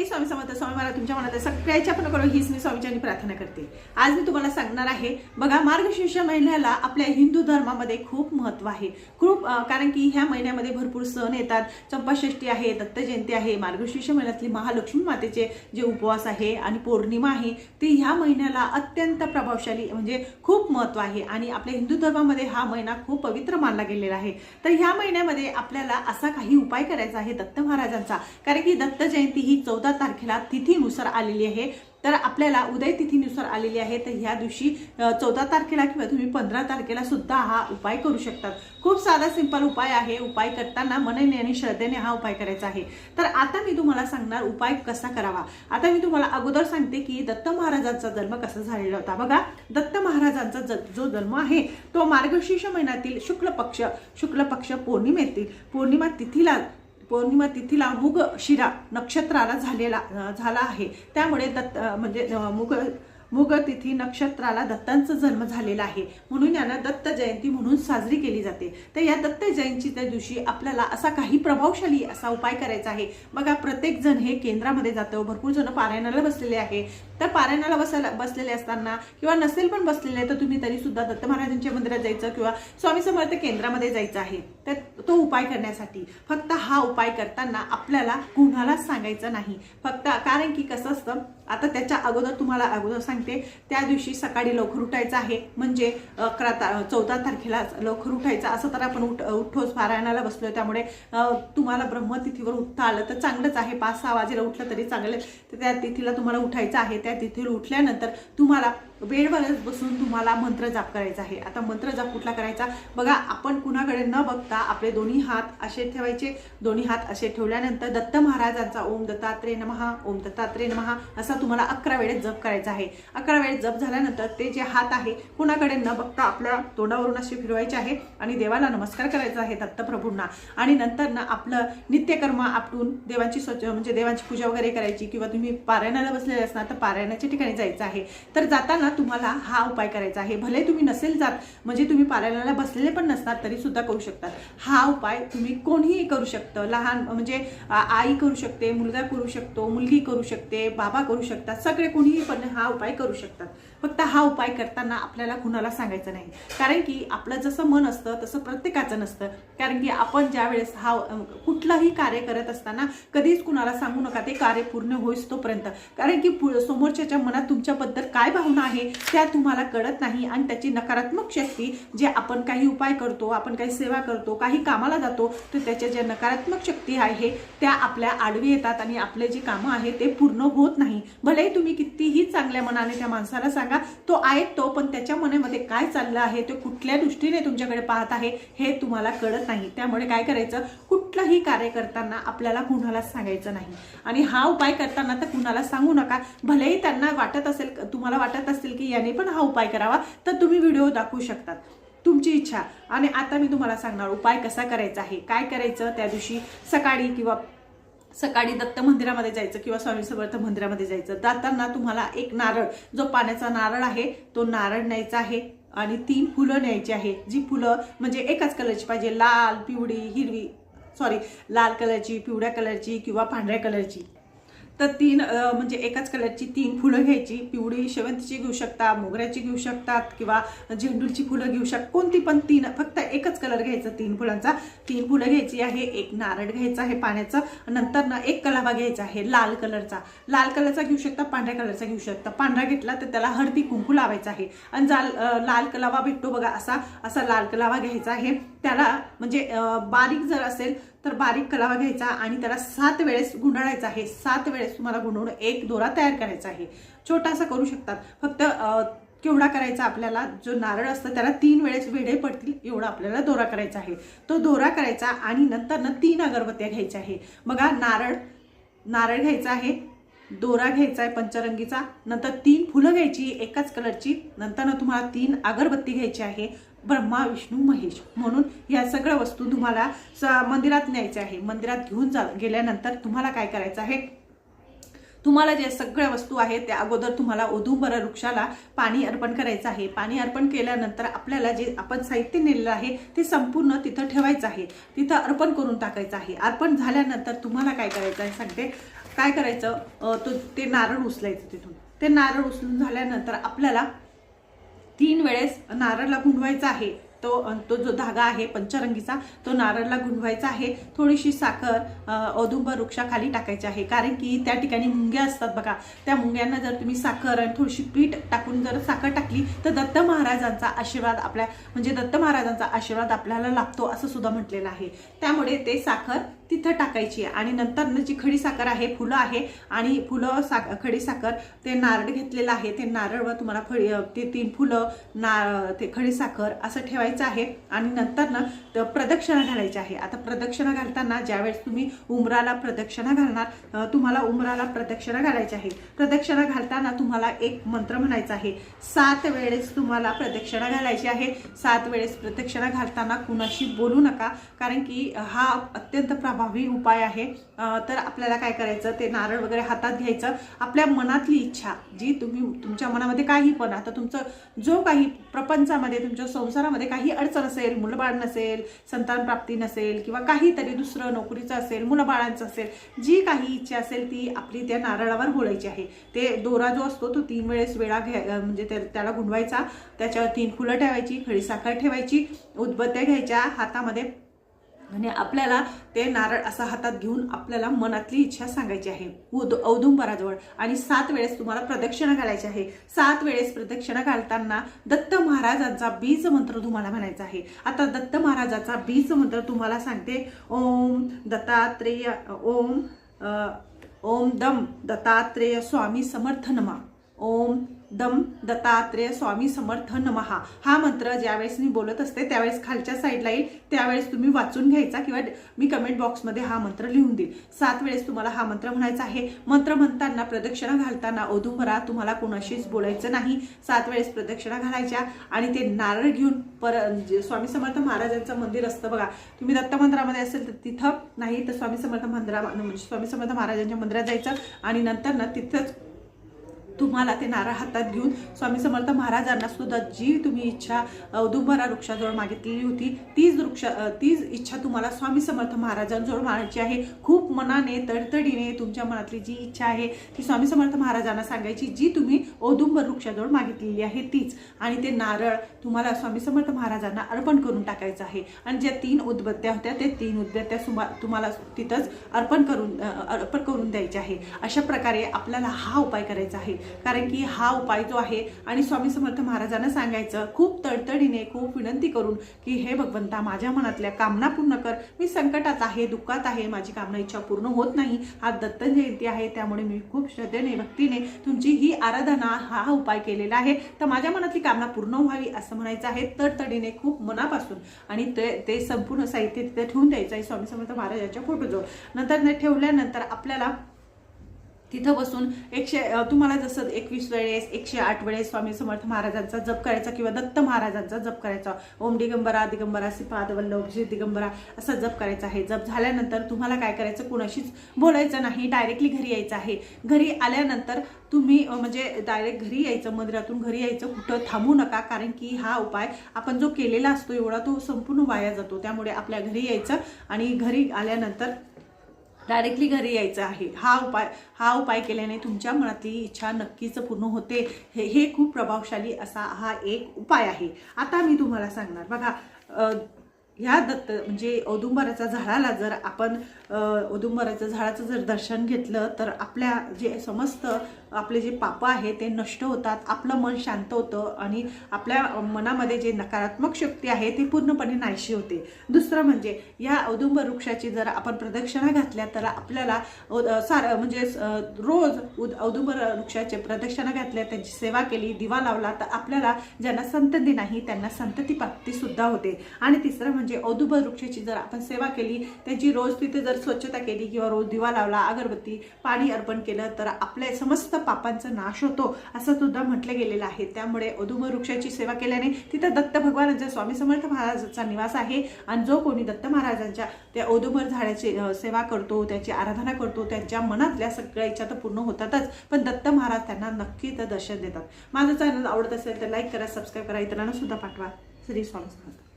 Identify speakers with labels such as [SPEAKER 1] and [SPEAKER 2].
[SPEAKER 1] मंडळी स्वामी समर्थ स्वामी मला तुमच्या मनात सगळ्याच्या पण करो हीच मी स्वामीच्या प्रार्थना करते. आज मी तुम्हाला सांगणार आहे बघा मार्गशीर्ष महिन्याला आपल्या हिंदू धर्मामध्ये खूप महत्त्व आहे. खूप कारण की ह्या महिन्यामध्ये भरपूर सण येतात. चंपाषष्ठी आहे दत्त जयंती आहे मार्गशीर्ष महिन्यातली महालक्ष्मी मातेचे जे उपवास आहे आणि पौर्णिमा आहे ती ह्या महिन्याला अत्यंत प्रभावशाली म्हणजे खूप महत्त्व आहे. आणि आपल्या हिंदू धर्मामध्ये हा महिना खूप पवित्र मानला गेलेला आहे. तर ह्या महिन्यामध्ये आपल्याला असा काही उपाय करायचा आहे दत्त महाराजांचा. कारण की दत्त जयंती ही चौदा तारखेला तिथीनुसार आलेली आहे. तर आपल्याला उदय तिथीनुसार आलेली आहे. तर ह्या दिवशी चौदा तारखेला किंवा तुम्ही पंधरा तारखेला सुद्धा हा उपाय करू शकतात. खूप साधा सिंपल उपाय आहे. उपाय करताना मनने आणि श्रद्धेने हा उपाय करायचा आहे. तर आता मी तुम्हाला सांगणार उपाय कसा करावा. आता मी तुम्हाला अगोदर सांगते की दत्त महाराजांचा जन्म कसा झालेला होता. बघा दत्त महाराजांचा ज- जो जन्म आहे तो मार्गशीर्ष महिन्यातील शुक्ल पक्ष शुक्ल पक्ष पौर्णिमेतील पौर्णिमा तिथीला पौर्णिमा तिथीला मुग शिरा नक्षत्राला झालेला झाला आहे. त्यामुळे दत्त म्हणजे मुग मुग तिथी नक्षत्राला दत्तांचा जन्म झालेला आहे. म्हणून यांना दत्त जयंती म्हणून साजरी केली जाते. तर या दत्त जयंतीच्या दिवशी आपल्याला असा काही प्रभावशाली असा उपाय करायचा आहे. बघा प्रत्येक जण हे केंद्रामध्ये जातं. भरपूर जण पारायणाला बसलेले आहे तर पारायणाला बसायला बसलेले असताना किंवा नसेल पण बसलेले तर तुम्ही तरी सुद्धा दत्त महाराजांच्या मंदिरात जायचं किंवा स्वामी समर्थ केंद्रामध्ये जायचं आहे. तर तो उपाय करण्यासाठी फक्त हा उपाय करताना आपल्याला कुणालाच सांगायचं नाही. फक्त कारण की कसं असतं आता त्याच्या अगोदर तुम्हाला अगोदर सांगते त्या दिवशी सकाळी लवकर उठायचं आहे. म्हणजे अकरा ता चौदा तारखेला लवकर उठायचं. असं तर आपण उठ उठोस पारायणाला बसलो त्यामुळे तुम्हाला ब्रह्मतिथीवर उठता आलं तर चांगलंच आहे. पाच सहा वाजेला उठलं तरी चांगलं तर त्या तिथीला तुम्हाला उठायचं आहे. त्या तिथीला उठल्यानंतर तुम्हाला बेडवरच बसून तुम्हाला मंत्र जाप करायचा आहे. आता मंत्र जाप कुठला करायचा? बघा आपण कुणाकडे न बघता आपले दोन्ही हात असे ठेवायचे. दोन्ही हात असे ठेवल्यानंतर दत्त महाराजांचा ओम दत्तात्रेय नमहा ओम दत्तात्रेय नमहा असा तुम्हाला अकरा वेळेस जप करायचा आहे. अकरा वेळेस जप झाल्यानंतर ते जे हात आहे कुणाकडे न बघता आपल्या तोंडावरून असे फिरवायचे आहे आणि देवाला नमस्कार करायचा आहे दत्तप्रभूंना आणि नंतर ना आपलं नित्यकर्म आपटून देवांची स्वच्छ म्हणजे देवांची पूजा वगैरे करायची किंवा तुम्ही पारायणाला बसलेले असणार तर पारायणाच्या ठिकाणी जायचं आहे. तर जाताना तुम्हाला हा उपाय करायचा आहे. भले तुम्ही नसेल जात म्हणजे तुम्ही पारायणाला बसलेले पण नसतात तरी सुद्धा करू शकतात. हा उपाय तुम्ही कोणीही करू शकतं. लहान म्हणजे आई करू शकते मुलगा करू शकतो मुलगी करू शकते बाबा करू शकतात सगळे कोणीही पण हा उपाय करू शकतात. फक्त हा उपाय करताना आपल्याला कुणाला सांगायचं नाही. कारण की आपलं जसं मन असतं तसं प्रत्येकाचं नसतं. कारण की आपण ज्या वेळेस हा कुठलाही कुठलंही कार्य करत असताना कधीच कुणाला सांगू नका ते कार्य पूर्ण होईस तोपर्यंत. कारण की समोरच्याच्या मनात तुमच्याबद्दल काय भावना आहे त्या तुम्हाला कळत नाही आणि त्याची नकारात्मक शक्ती जे आपण काही उपाय करतो आपण काही सेवा करतो काही कामाला जातो तर त्याच्या ज्या नकारात्मक शक्ती आहे त्या आपल्या आडवी येतात आणि आपले जे कामं आहे ते पूर्ण होत नाही. भलेही तुम्ही कितीही चांगल्या मनाने त्या माणसाला सांगा तो ऐकतो पण त्याच्या मनामध्ये काय चाललं आहे ते कुठल्या दृष्टीने तुमच्याकडे पाहत आहे हे तुम्हाला कळत नाही. त्यामुळे काय करायचं कुठलंही कार्य करताना आपल्याला कुणाला सांगायचं नाही. आणि हा उपाय करताना तर कुणाला सांगू नका. भलेही त्यांना वाटत असेल तुम्हाला वाटत असेल की याने पण हा उपाय करावा तर तुम्ही व्हिडिओ दाखवू शकतात. तुमची इच्छा. आणि आता मी तुम्हाला सांगणार उपाय कसा करायचा आहे काय करायचं त्या दिवशी सकाळी किंवा सकाळी दत्त मंदिरामध्ये जायचं किंवा स्वामी समर्थ मंदिरामध्ये जायचं. जाताना तुम्हाला एक नारळ जो पाण्याचा नारळ आहे तो नारळ न्यायचा आहे आणि तीन फुलं न्यायची आहे. जी फुलं म्हणजे एकाच कलरची पाहिजे लाल पिवळी हिरवी सॉरी लाल कलरची पिवळ्या कलरची किंवा पांढऱ्या कलरची तर तीन म्हणजे एकाच कलरची तीन फुलं घ्यायची. पिवळी शेवंतीची घेऊ शकता मोगऱ्याची घेऊ शकतात किंवा झेंडूची फुलं घेऊ शकता. कोणती पण तीन फक्त एकच कलर घ्यायचा तीन फुलांचा. तीन फुलं घ्यायची आहे एक नारळ घ्यायचा आहे पाण्याचं. नंतर ना एक कलावा घ्यायचा आहे लाल कलरचा. लाल कलरचा घेऊ शकता पांढऱ्या कलरचा घेऊ शकता. पांढरा घेतला तर त्याला हळदी कुंकू लावायचा आहे. आणि जाल लाल कलावा भेटतो बघा असा असा लाल कलावा घ्यायचा आहे. त्याला म्हणजे बारीक जर असेल तर बारीक कलावा घ्यायचा आणि त्याला सात वेळेस गुंडाळायचा आहे. सात वेळेस तुम्हाला गुंडवून एक दोरा तयार करायचा आहे. छोटासा करू शकतात. फक्त केवढा करायचा आपल्याला? जो नारळ असतं त्याला तीन वेळेस वेढे पडतील एवढा आपल्याला दोरा करायचा आहे. तो दोरा करायचा आणि नंतर ना तीन अगरबत्त्या घ्यायच्या आहे. बघा नारळ नारळ घ्यायचा आहे दोरा घ्यायचा आहे पंचरंगीचा नंतर तीन फुलं घ्यायची एकाच कलरची नंतर ना तुम्हाला तीन अगरबत्ती घ्यायची आहे. ब्रह्मा विष्णू महेश म्हणून या सगळ्या वस्तू तुम्हाला स- मंदिरात न्यायच्या आहे. मंदिरात घेऊन जा गेल्यानंतर तुम्हाला काय करायचं आहे? तुम्हाला ज्या सगळ्या वस्तू आहेत त्या अगोदर तुम्हाला औदुंबर वृक्षाला पाणी अर्पण करायचं आहे. पाणी अर्पण केल्यानंतर आपल्याला जे आपण साहित्य नेलेलं आहे ते संपूर्ण तिथं ठेवायचं आहे. तिथं अर्पण करून टाकायचं आहे. अर्पण झाल्यानंतर तुम्हाला काय करायचं आहे सांगते? काय करायचं? तो ते नारळ उचलायचं तिथून. ते नारळ उचलून झाल्यानंतर आपल्याला तीन वेळेस नारळला गुंडवायचा आहे. तो तो जो धागा आहे पंचरंगीचा तो नारळला गुंडवायचा आहे. थोडीशी साखर औदुंबर वृक्षाखाली टाकायची आहे. कारण की त्या ठिकाणी मुंग्या असतात बघा. त्या मुंग्यांना जर तुम्ही साखर आणि थोडीशी पीठ टाकून जर साखर टाकली तर दत्त महाराजांचा आशीर्वाद आपल्या म्हणजे दत्त महाराजांचा आशीर्वाद आपल्याला लाभतो असं सुद्धा म्हटलेलं आहे. त्यामुळे ते साखर तिथं टाकायची आहे. आणि नंतर जी खडी साखर आहे फुलं आहे आणि फुलं सा खडी साखर ते नारळ घेतलेलं आहे. ते नारळवर तुम्हाला फळी ते तीन फुलं ना ते खडी साखर असं ठेवायचं आहे. आणि नंतर ना प्रदक्षिणा घालायची आहे. आता प्रदक्षिणा घालताना ज्यावेळेस तुम्ही उमराला प्रदक्षिणा घालणार तुम्हाला उमराला प्रदक्षिणा घालायची आहे. प्रदक्षिणा घालताना तुम्हाला एक मंत्र म्हणायचा आहे. सात वेळेस तुम्हाला प्रदक्षिणा घालायची आहे. सात वेळेस प्रदक्षिणा घालताना कुणाशी बोलू नका. कारण की हा अत्यंत प्रभाव उपाय आहे. तर आपल्याला काय करायचं? ते नारळ वगैरे हातात घ्यायचं. आपल्या मनातली इच्छा जी तुम्ही तुमच्या मनामध्ये काही पण आता तुमचं जो काही प्रपंचामध्ये तुमच्या संसारामध्ये काही अडचण असेल मुलंबाळ नसेल संतान प्राप्ती नसेल किंवा काहीतरी दुसरं नोकरीचं असेल मुलंबाळांचं असेल जी काही इच्छा असेल ती आपली त्या नारळावर बोलायची आहे. ते दोरा जो असतो तो तीन वेळेस वेळा घ्या म्हणजे त्या- त्याला गुंडवायचा. त्याच्यावर तीन फुलं ठेवायची खळी साखर ठेवायची उदबत्त्या घ्यायच्या हातामध्ये आणि आपल्याला ते नारळ असा हातात घेऊन आपल्याला मनातली इच्छा सांगायची आहे. उद औदुंबराजवळ. आणि सात वेळेस तुम्हाला प्रदक्षिणा घालायची आहे. सात वेळेस प्रदक्षिणा घालताना दत्त महाराजांचा बीज मंत्र तुम्हाला म्हणायचा आहे. आता दत्त महाराजाचा बीज मंत्र तुम्हाला सांगते. ओम दत्तात्रेय ओम ओम दम दत्तात्रेय स्वामी समर्थ नमा. दम दत्तात्रेय स्वामी समर्थ नमहा. हा मंत्र ज्यावेळेस मी बोलत असते त्यावेळेस खालच्या साईडला येईल. त्यावेळेस तुम्ही वाचून घ्यायचा किंवा मी कमेंट बॉक्समध्ये हा मंत्र लिहून देईल. सात वेळेस तुम्हाला हा मंत्र म्हणायचा आहे. मंत्र म्हणताना प्रदक्षिणा घालताना औदुंबरा तुम्हाला कोणाशीच बोलायचं नाही. सात वेळेस प्रदक्षिणा घालायच्या आणि ते नारळ घेऊन पर म्हणजे स्वामी समर्थ महाराजांचं मंदिर असतं बघा. तुम्ही दत्त मंदिरामध्ये असेल तर तिथं नाही तर स्वामी समर्थ मंदिरा म्हणजे स्वामी समर्थ महाराजांच्या मंदिरात जायचं आणि नंतर ना तिथंच तुम्हाला ते नारळ हातात घेऊन स्वामी समर्थ महाराजांना सुद्धा जी तुम्ही इच्छा औदुंबरा वृक्षाजवळ मागितलेली होती तीच वृक्ष तीच इच्छा तुम्हाला स्वामी समर्थ महाराजांजवळ मागायची आहे. खूप मनाने तडतडीने तुमच्या मनातली जी इच्छा आहे ती स्वामी समर्थ महाराजांना सांगायची जी तुम्ही औदुंबर वृक्षाजवळ मागितलेली आहे तीच. आणि ते नारळ तुम्हाला स्वामी समर्थ महाराजांना अर्पण करून टाकायचं आहे. आणि ज्या तीन उदबत्त्या होत्या ते तीन उदबत्त्या सुमा तुम्हाला तिथंच अर्पण करून अर्पण करून द्यायचे आहे. अशा प्रकारे आपल्याला हा उपाय करायचा आहे. कारण की हा उपाय जो आहे आणि स्वामी समर्थ महाराजांना सांगायचं खूप तडतडीने खूप विनंती करून की हे भगवंता माझ्या मनातल्या कामना पूर्ण कर. मी संकटात आहे दुःखात आहे माझी कामना इच्छा पूर्ण होत नाही. आज दत्त जयंती आहे त्यामुळे मी खूप श्रद्धेने भक्तीने तुमची ही आराधना हा उपाय केलेला आहे. तर माझ्या मनातली कामना पूर्ण व्हावी असं म्हणायचं आहे. तडतडीने खूप मनापासून आणि ते ते संपूर्ण साहित्य तिथे ठेवून द्यायचं आहे. स्वामी समर्थ महाराजाच्या फोटोजवळ. नंतर ते ठेवल्यानंतर आपल्याला तिथं बसून एकशे तुम्हाला जसं एकवीस वेळेस एकशे आठ वेळेस स्वामी समर्थ महाराजांचा जप करायचा किंवा दत्त महाराजांचा जप करायचा. ओम दिगंबरा दिगंबरा सिपाद वल्लभ श्री दिगंबरा असा जप करायचा आहे. जप झाल्यानंतर तुम्हाला काय करायचं? कुणाशीच बोलायचं नाही. डायरेक्टली घरी यायचं आहे. घरी आल्यानंतर तुम्ही म्हणजे डायरेक्ट घरी यायचं मंदिरातून घरी यायचं कुठं थांबू नका. कारण की हा उपाय आपण जो केलेला असतो एवढा तो संपूर्ण वाया जातो. त्यामुळे आपल्या घरी यायचं आणि घरी आल्यानंतर डायरेक्टली घरी यायचं आहे. हा उपाय हा उपाय केल्याने तुमच्या मनातली इच्छा नक्कीच पूर्ण होते. हे हे खूप प्रभावशाली असा हा एक उपाय आहे. आता मी तुम्हाला सांगणार. बघा ह्या दत्त म्हणजे औदुंबराच्या झाडाला जर आपण औदुंबराच्या झाडाचं जर दर्शन घेतलं तर आपल्या जे समस्त आपले जे पापं आहे ते नष्ट होतात आपलं मन शांत होतं आणि आपल्या मनामध्ये जे नकारात्मक शक्ती आहे ती पूर्णपणे नाहीशी होते. दुसरं म्हणजे या औदुंबर वृक्षाची जर आपण प्रदक्षिणा घातल्या तर आपल्याला सार म्हणजे रोज उद- औदुंबर वृक्षाचे प्रदक्षिणा घातल्या त्यांची सेवा केली दिवा लावला तर आपल्याला ज्यांना संतती नाही त्यांना संतती प्राप्तीसुद्धा होते. आणि तिसरं म्हणजे म्हणजे औदुंबर वृक्षाची जर आपण सेवा केली त्याची रोज तिथे जर स्वच्छता केली किंवा रोज दिवा लावला अगरबत्ती पाणी अर्पण केलं तर आपल्या समस्त पापांचा नाश होतो असं सुद्धा म्हटलं गेलेलं आहे. त्यामुळे औदुंबर वृक्षाची सेवा केल्याने तिथं दत्त भगवानांचा स्वामी समर्थ महाराजांचा निवास आहे. आणि जो कोणी दत्त महाराजांच्या त्या औदुंबर झाडाची सेवा करतो त्याची आराधना करतो त्यांच्या मनातल्या सगळ्या इच्छा तर पूर्ण होतातच. पण दत्त महाराज त्यांना नक्की तर दर्शन देतात. माझं चॅनल आवडत असेल तर लाईक करा सबस्क्राईब करा इतरांना सुद्धा पाठवा. श्री स्वामी समर्थ.